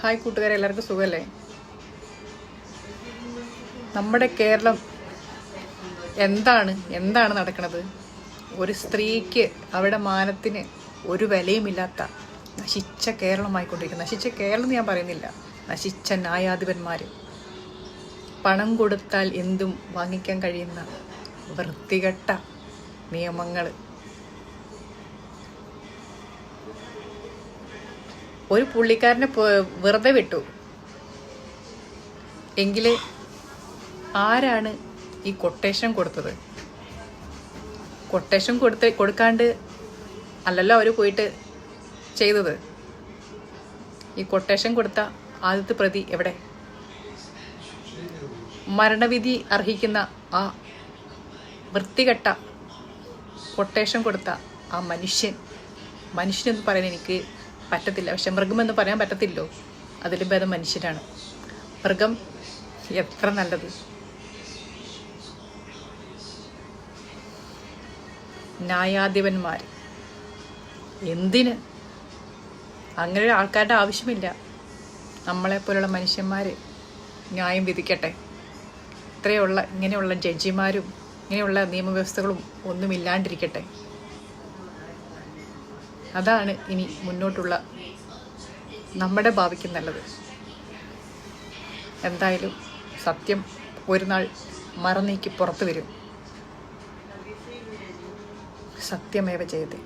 Hi കൂട്ടുകാരെ എല്ലാവർക്കും സുഖമല്ലേ നമ്മുടെ കേരളം എന്താണ് എന്താണ് നടക്കുന്നത് ഒരു സ്ത്രീക്ക് അവരുടെ മാനത്തിന് ഒരു വിലയുമില്ലാത്ത നശിച്ച കേരളമായിക്കൊണ്ടിരിക്കുന്നു. നശിച്ച കേരളം എന്ന് ഞാൻ പറയുന്നില്ല. നശിച്ച ന്യായാധിപന്മാർ പണം കൊടുത്താൽ എന്തും വാങ്ങിക്കാൻ കഴിയുന്ന വൃത്തികെട്ട നിയമങ്ങൾ ഒരു പുള്ളിക്കാരനെ വെറുതെ വിട്ടു. എങ്കിൽ ആരാണ് ഈ കൊട്ടേഷൻ കൊടുത്തത്? കൊട്ടേഷൻ കൊടുത്ത് കൊടുക്കാണ്ട് അല്ലല്ലോ അവർ പോയിട്ട് ചെയ്തത്? ഈ കൊട്ടേഷൻ കൊടുത്ത ആദ്യത്തെ പ്രതി എവിടെ? മരണവിധി അർഹിക്കുന്ന ആ വൃത്തികെട്ട കൊട്ടേഷൻ കൊടുത്ത ആ മനുഷ്യൻ. മനുഷ്യനെന്ന് പറയാൻ എനിക്ക് പറ്റത്തില്ല. പക്ഷെ മൃഗം എന്ന് പറയാൻ പറ്റത്തില്ലോ. അതിലും ഭേദം മനുഷ്യരാണ്. മൃഗം എത്ര നല്ലത്. ന്യായാധിപന്മാർ. എന്തിന്? അങ്ങനെ ആൾക്കാരുടെ ആവശ്യമില്ല. നമ്മളെപ്പോലുള്ള മനുഷ്യന്മാർ ന്യായം വിധിക്കട്ടെ. ഇത്രയുള്ള ഇങ്ങനെയുള്ള ജഡ്ജിമാരും ഇങ്ങനെയുള്ള നിയമവ്യവസ്ഥകളും ഒന്നും ഇല്ലാണ്ടിരിക്കട്ടെ അതാണ് ഇനി മുന്നോട്ടുള്ള നമ്മുടെ ഭാവിക്ക് നല്ലത്. എന്തായാലും സത്യം ഒരു നാൾ മറന്നീക്ക് പുറത്തു വരും. സത്യമേവ ചെയ്തേ